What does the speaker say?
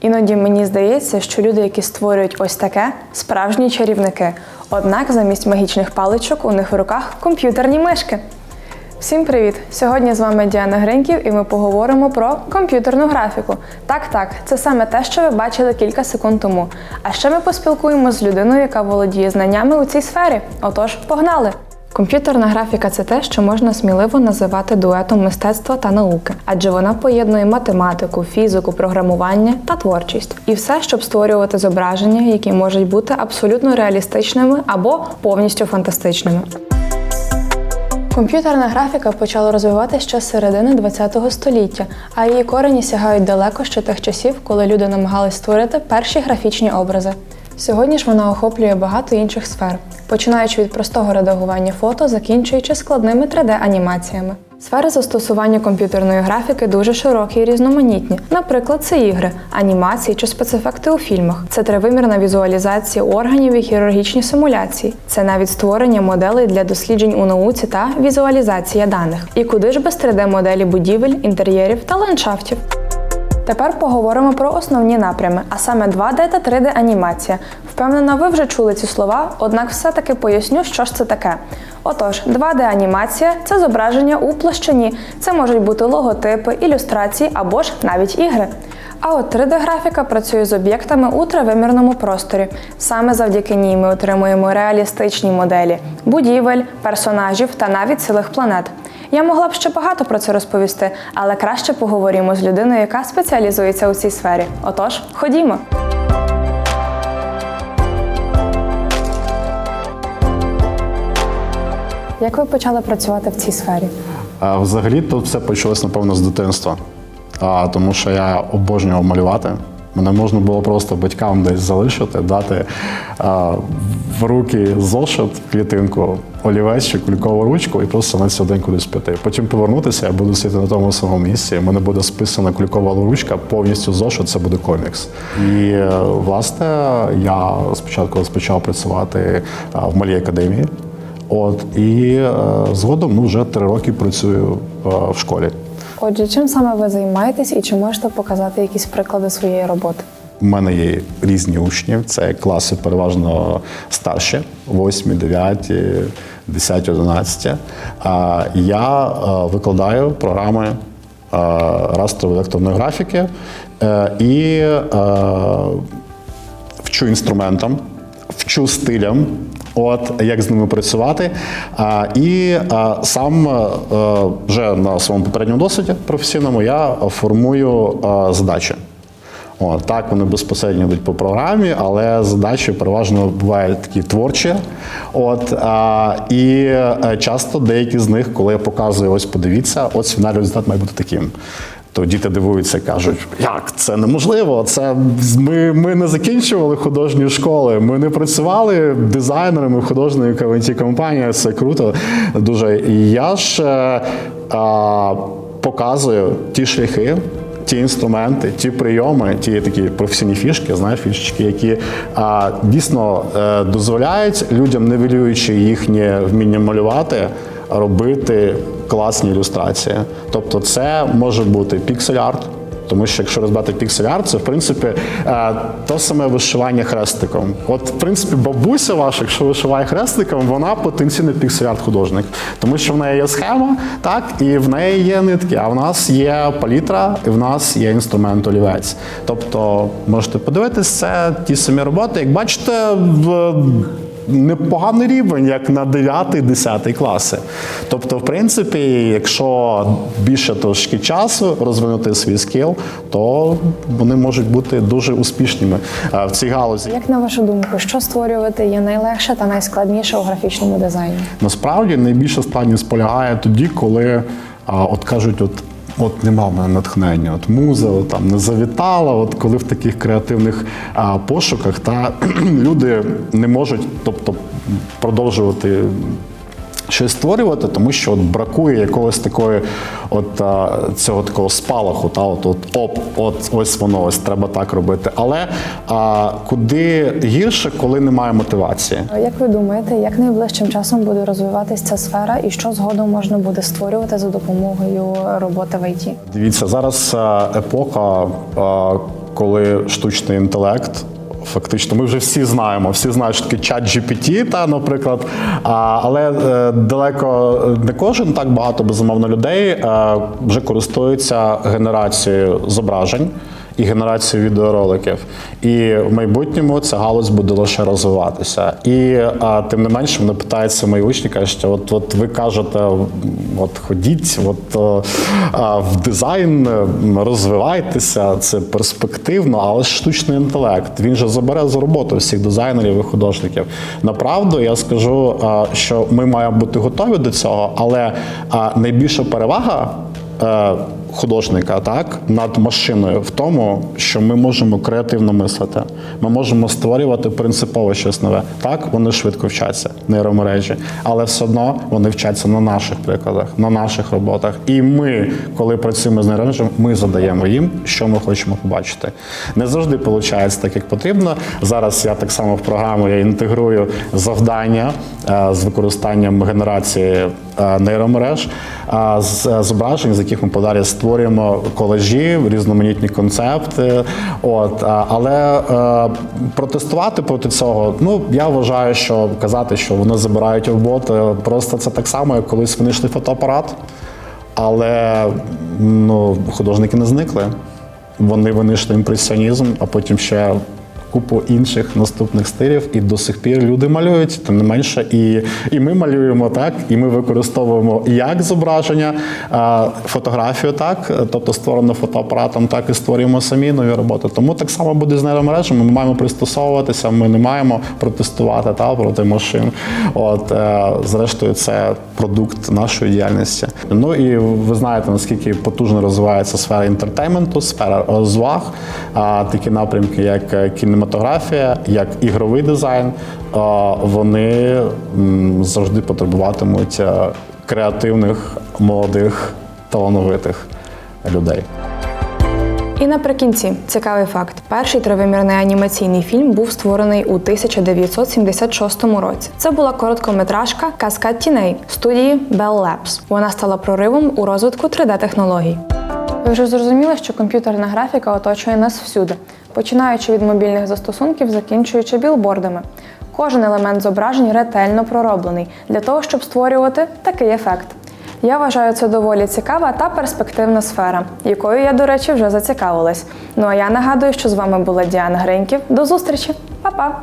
Іноді мені здається, що люди, які створюють ось таке, справжні чарівники. Однак замість магічних паличок у них в руках комп'ютерні мишки. Всім привіт! Сьогодні з вами Діана Гриньків і ми поговоримо про комп'ютерну графіку. Так, так, це саме те, що ви бачили кілька секунд тому. А ще ми поспілкуємося з людиною, яка володіє знаннями у цій сфері. Отож, погнали! Комп'ютерна графіка це те, що можна сміливо називати дуетом мистецтва та науки, адже вона поєднує математику, фізику, програмування та творчість. І все, щоб створювати зображення, які можуть бути абсолютно реалістичними або повністю фантастичними. Комп'ютерна графіка почала розвиватися ще з середини ХХ століття, а її корені сягають далеко ще тих часів, коли люди намагались створити перші графічні образи. Сьогодні ж вона охоплює багато інших сфер, починаючи від простого редагування фото, закінчуючи складними 3D-анімаціями. Сфери застосування комп'ютерної графіки дуже широкі і різноманітні. Наприклад, це ігри, анімації чи спецефекти у фільмах. Це тривимірна візуалізація органів і хірургічні симуляції. Це навіть створення моделей для досліджень у науці та візуалізація даних. І куди ж без 3D-моделі будівель, інтер'єрів та ландшафтів. Тепер поговоримо про основні напрями, а саме 2D та 3D анімація. Впевнена, ви вже чули ці слова, однак все-таки поясню, що ж це таке. Отож, 2D анімація це зображення у площині. Це можуть бути логотипи, ілюстрації або ж навіть ігри. А от 3D-графіка працює з об'єктами у тривимірному просторі. Саме завдяки ній ми отримуємо реалістичні моделі будівель, персонажів та навіть цілих планет. Я могла б ще багато про це розповісти, але краще поговоримо з людиною, яка спеціалізується у цій сфері. Отож, ходімо. Як ви почали працювати в цій сфері? Взагалі тут все почалось, напевно, з дитинства. А, тому що я обожнював малювати. Мене можна було просто батькам десь залишити, дати а, в руки зошит, клітинку, олівець чи кулькову ручку і просто на цю день кудись піти. Потім повернутися, я буду сидіти на тому самому місці. У мене буде списана кулькова ручка, повністю зошит, це буде комікс. І власне я спочатку розпочав працювати в малій академії. От і е, згодом ну, вже три роки працюю е, в школі. Отже, чим саме ви займаєтесь і чи можете показати якісь приклади своєї роботи? У мене є різні учні. Це класи переважно старші, 8, 9, 10, 11. А я е, викладаю програми е, растрової електронної графіки е, і вчу інструментам, вчу стилям. От як з ними працювати, а, і а, сам е, вже на своєму попередньому досвіді професійному я формую а, задачі. О, так, вони безпосередньо йдуть по програмі, але задачі переважно бувають такі творчі. От, а, і е, часто деякі з них, коли я показую, ось подивіться, от фінальний результат має бути таким. То діти дивуються кажуть, як це неможливо. Це ми, ми не закінчували художні школи, ми не працювали дизайнерами в художньої компанії. Це круто. Дуже. Я ж е, а, показую ті шляхи ті інструменти, ті прийоми, ті такі професійні фішки, знаєш, фішечки, які а, дійсно е, дозволяють людям, невелюючи їхнє вміння малювати, робити класні ілюстрації. Тобто, це може бути піксель-арт. Тому що якщо розбирати піксель-арт, це в принципі е, то саме вишивання хрестиком. От, в принципі, бабуся ваша, якщо вишиває хрестиком, вона потенційний піксель-арт художник, тому що в неї є схема, так, і в неї є нитки, а в нас є палітра, і в нас є інструмент олівець. Тобто, можете подивитись, це ті самі роботи. Як бачите, в непоганий рівень, як на 9-10 класи. Тобто, в принципі, якщо більше трошки часу розвинути свій скіл, то вони можуть бути дуже успішними е, в цій галузі. Як на вашу думку, що створювати є найлегше та найскладніше у графічному дизайні? Насправді найбільша складність полягає тоді, коли от кажуть, от. От нема в мене натхнення, от муза от, там не завітала. От коли в таких креативних а, пошуках та люди не можуть, тобто продовжувати щось створювати, тому що от бракує якогось такої, от а, цього такого спалаху, та от, от оп, от ось воно, ось треба так робити. Але а, куди гірше, коли немає мотивації. Як ви думаєте, як найближчим часом буде розвиватися ця сфера і що згодом можна буде створювати за допомогою роботи в ІТ? Дивіться, зараз е, епоха. коли штучний інтелект. Фактично, ми вже всі знаємо, всі знають, що таке чат GPT, та, наприклад. А, але е, далеко не кожен, так багато безумовно людей е, вже користуються генерацією зображень і генерацією відеороликів. І в майбутньому ця галузь буде лише розвиватися. І а, тим не менше, мене питаються мої учні, кажуть, що от, от ви кажете, от ходіть, от а, в дизайн розвивайтеся, це перспективно, але штучний інтелект. Він же забере за роботу всіх дизайнерів і художників. Направду я скажу, а, що ми маємо бути готові до цього, але а, найбільша перевага. Художника так над машиною в тому, що ми можемо креативно мислити. Ми можемо створювати принципово щось нове. Так, вони швидко вчаться, нейромережі, але все одно вони вчаться на наших прикладах, на наших роботах. І ми, коли працюємо з нейромережами, ми задаємо їм, що ми хочемо побачити. Не завжди виходить так, як потрібно. Зараз я так само в програму я інтегрую завдання е, з використанням генерації е, нейромереж, е, з зображень, з яких ми подалі створюємо колажі, різноманітні концепти. От, але е, протестувати проти цього, ну я вважаю, що казати, що вони забирають роботи, просто це так само, як колись винайшли фотоапарат. Але ну, художники не зникли. Вони винайшли імпресіонізм, а потім ще купу інших наступних стилів, і до сих пір люди малюють, тим не менше, і, і ми малюємо так, і ми використовуємо як зображення, фотографію, так, тобто створено фотоапаратом, так і створюємо самі нові роботи. Тому так само буде з нейромережами. Ми маємо пристосовуватися, ми не маємо протестувати та, проти машин. От, е, зрештою, це продукт нашої діяльності. Ну і ви знаєте, наскільки потужно розвивається сфера інтертейменту, сфера розваг, а, такі напрямки, як е, кінематографія, як ігровий дизайн, а, вони завжди потребуватимуть креативних, молодих, талановитих людей. І наприкінці цікавий факт: перший тривимірний анімаційний фільм був створений у 1976 році. Це була короткометражка Каскад тіней студії Bell Labs. Вона стала проривом у розвитку 3D-технологій. Ви вже зрозуміли, що комп'ютерна графіка оточує нас всюди, починаючи від мобільних застосунків, закінчуючи білбордами. Кожен елемент зображень ретельно пророблений для того, щоб створювати такий ефект. Я вважаю це доволі цікава та перспективна сфера, якою я, до речі, вже зацікавилась. Ну а я нагадую, що з вами була Діана Гриньків. До зустрічі, Па-па!